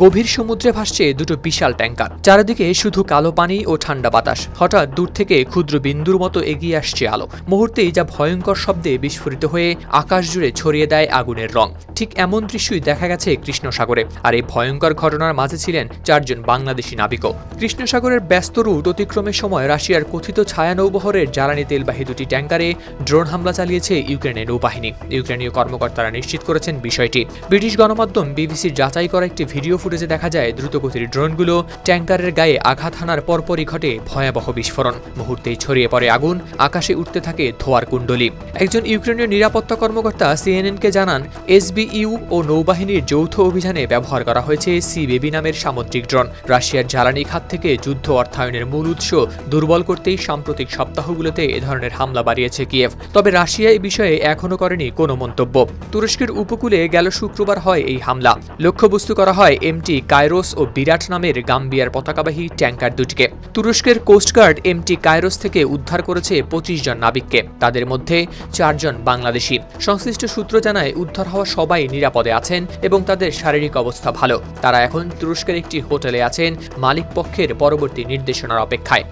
গভীর সমুদ্রে ভাসছে দুটো বিশাল ট্যাঙ্কার। চারিদিকে শুধু কালো পানি ও ঠান্ডা বাতাস। হঠাৎ দূর থেকে ক্ষুদ্র বিন্দুর মতো এগিয়ে আসছে আলো। মুহূর্তেই যা ভয়ঙ্কর শব্দে বিস্ফোরিত হয়ে আকাশ জুড়ে ছড়িয়ে দেয় আগুনের রং। ঠিক এমন দৃশ্যই দেখা গেছে কৃষ্ণ সাগরে আর এই ভয়ঙ্কর ঘটনার মাঝে ছিলেন চারজন বাংলাদেশি নাবিকও। কৃষ্ণ সাগরের ব্যস্ত রুট অতিক্রমের সময় রাশিয়ার কথিত ছায়া নৌবহরের জ্বালানি তেলবাহী দুটি ট্যাঙ্কারে ড্রোন হামলা চালিয়েছে ইউক্রেনের নৌবাহিনী। ইউক্রেনীয় কর্মকর্তারা নিশ্চিত করেছেন বিষয়টি। ব্রিটিশ গণমাধ্যম বিবিসির যাচাই করা একটি ভিডিও ফুটেজে দেখা যায় দ্রুতগতির ড্রোনগুলো ট্যাঙ্কারের গায়ে আঘাত হানার পরপরই ঘটে ভয়াবহ বিস্ফোরণ। মুহূর্তেই ছড়িয়ে পড়ে আগুন, আকাশে উঠতে থাকে ধোয়ার কুণ্ডলী। একজন ইউক্রেনীয় নিরাপত্তা কর্মকর্তা সিএনএনকে জানান, এসবিইউ ও নৌবাহিনীর যৌথ অভিযানে ব্যবহার করা হয়েছে সি বেবি নামের সামুদ্রিক ড্রোন। রাশিয়ার জ্বালানি খাত থেকে যুদ্ধ অর্থায়নের মূল উৎস দুর্বল করতেই সাম্প্রতিক সপ্তাহগুলোতে এ ধরনের হামলা বাড়িয়েছে কিয়েভ। তবে রাশিয়া এই বিষয়ে এখনও করেনি কোনো মন্তব্য। তুরস্কের উপকূলে গেল শুক্রবার হয় এই হামলা। লক্ষ্যবস্তু করা হয় এমটি কায়রোস ও বিরাট নামের গাম্বিয়ার পতাকাবাহী ট্যাঙ্কার দুটিকে। তুরস্কের কোস্টগার্ড এমটি কায়রোস থেকে উদ্ধার করেছে পঁচিশ জন নাবিককে। তাদের মধ্যে চারজন বাংলাদেশি। সংশ্লিষ্ট সূত্র জানায়, উদ্ধার হওয়া সবাই নিরাপদে আছেন এবং তাদের শারীরিক অবস্থা ভালো। তারা এখন তুরস্কের একটি হোটেলে আছেন মালিক পক্ষের পরবর্তী নির্দেশনার অপেক্ষায়।